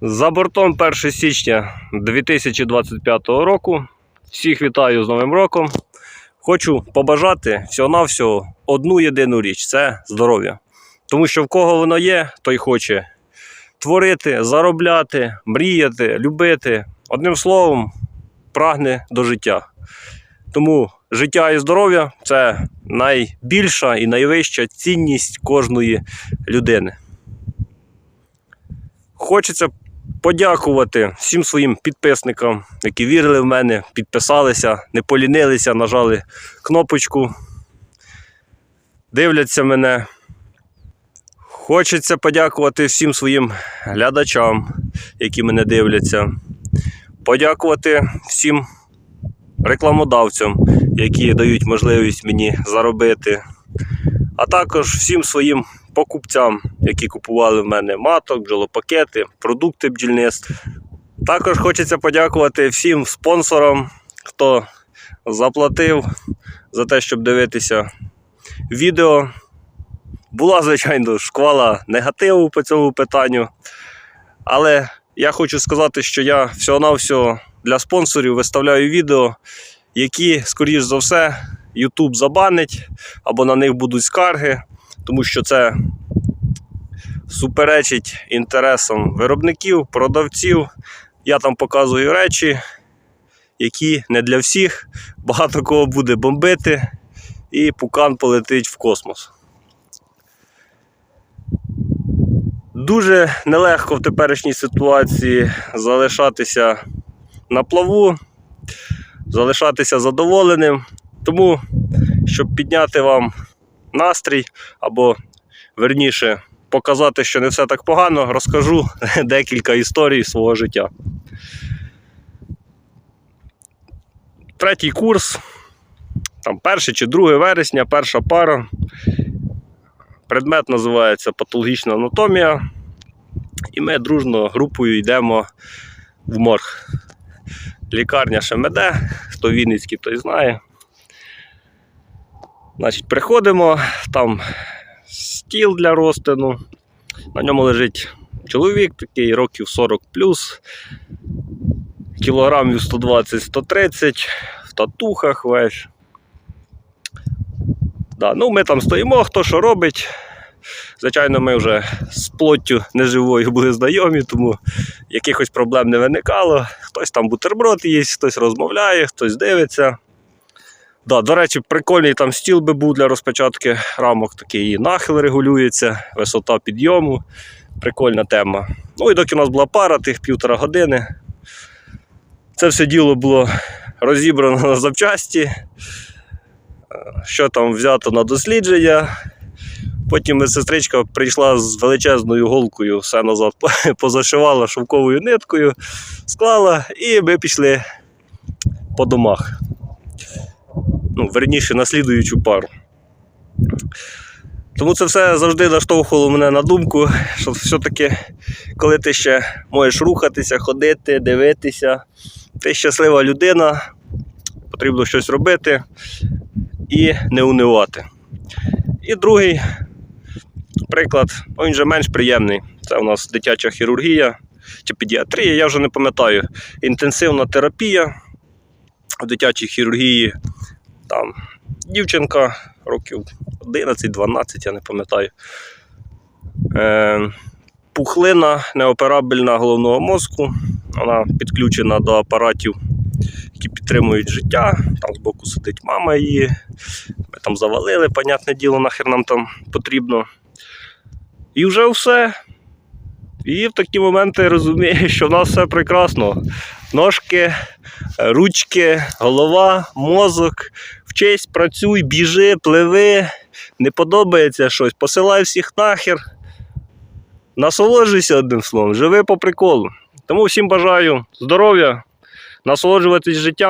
За бортом 1 січня 2025 року. Всіх вітаю з Новим роком. Хочу побажати всього-навсього одну єдину річ це здоров'я. Тому що в кого воно є, той хоче творити, заробляти, мріяти, любити. Одним словом, прагне до життя. Тому життя і здоров'я це найбільша і найвища цінність кожної людини. Хочеться подякувати всім своїм підписникам, які вірили в мене, підписалися, не полінилися, нажали кнопочку, дивляться мене. Хочеться подякувати всім своїм глядачам, які мене дивляться. Подякувати всім рекламодавцям, які дають можливість мені заробити. А також всім своїм покупцям, які купували в мене маток, бджолопакети, продукти бджільництва. Також хочеться подякувати всім спонсорам, хто заплатив за те, щоб дивитися відео. Була, звичайно, шквала негативу по цьому питанню. Але я хочу сказати, що я всього-навсього для спонсорів виставляю відео, які, скоріш за все, YouTube забанить або на них будуть скарги, тому що це суперечить інтересам виробників, продавців. Я там показую речі, які не для всіх. Багато кого буде бомбити, і пукан полетить в космос. Дуже нелегко в теперішній ситуації залишатися на плаву, залишатися задоволеним. Тому, щоб підняти вам настрій, або верніше показати, що не все так погано, розкажу декілька історій свого життя. Третій курс, там 1 чи 2 вересня, перша пара. Предмет називається патологічна анатомія. І ми дружно групою йдемо в морг. Лікарня ШМД, хто Вінницький, той знає. Значить, приходимо, там стіл для розтину. На ньому лежить чоловік, такий років 40 кілограмів 120-130, в татухах весь. Да, ну, ми там стоїмо, хто що робить. Звичайно, ми вже з плоттю неживою були знайомі, тому якихось проблем не виникало. Хтось там бутерброд їсть, хтось розмовляє, хтось дивиться. Да, до речі, прикольний там стіл би був для розпечатки рамок, такий і нахил регулюється, висота підйому. Прикольна тема. Ну і доки у нас була пара, тих півтора години. Це все діло було розібрано на запчасті, що там взято на дослідження. Потім медсестричка прийшла з величезною голкою, все назад позашивала шовковою ниткою, склала, і ми пішли по домах. Ну, верніше, на слідуючу пару. Тому це все завжди наштовхувало мене на думку, що все-таки, коли ти ще можеш рухатися, ходити, дивитися, ти щаслива людина, потрібно щось робити і не унивати. І другий приклад, ну, він же менш приємний. Це у нас дитяча хірургія чи педіатрія, я вже не пам'ятаю. Інтенсивна терапія в дитячій хірургії. Там дівчинка років 11-12, я не пам'ятаю. Е, пухлина неоперабельна головного мозку. Вона підключена до апаратів, які підтримують життя. Там збоку сидить мама її. Ми там завалили, понятне діло, нахер нам там потрібно. І вже все. І в такі моменти розумієш, що в нас все прекрасно. Ножки, ручки, голова, мозок. Вчись, працюй, біжи, пливи. Не подобається щось, посилай всіх нахер. Насолоджуйся одним словом, живи по приколу. Тому всім бажаю здоров'я, насолоджуватись життям.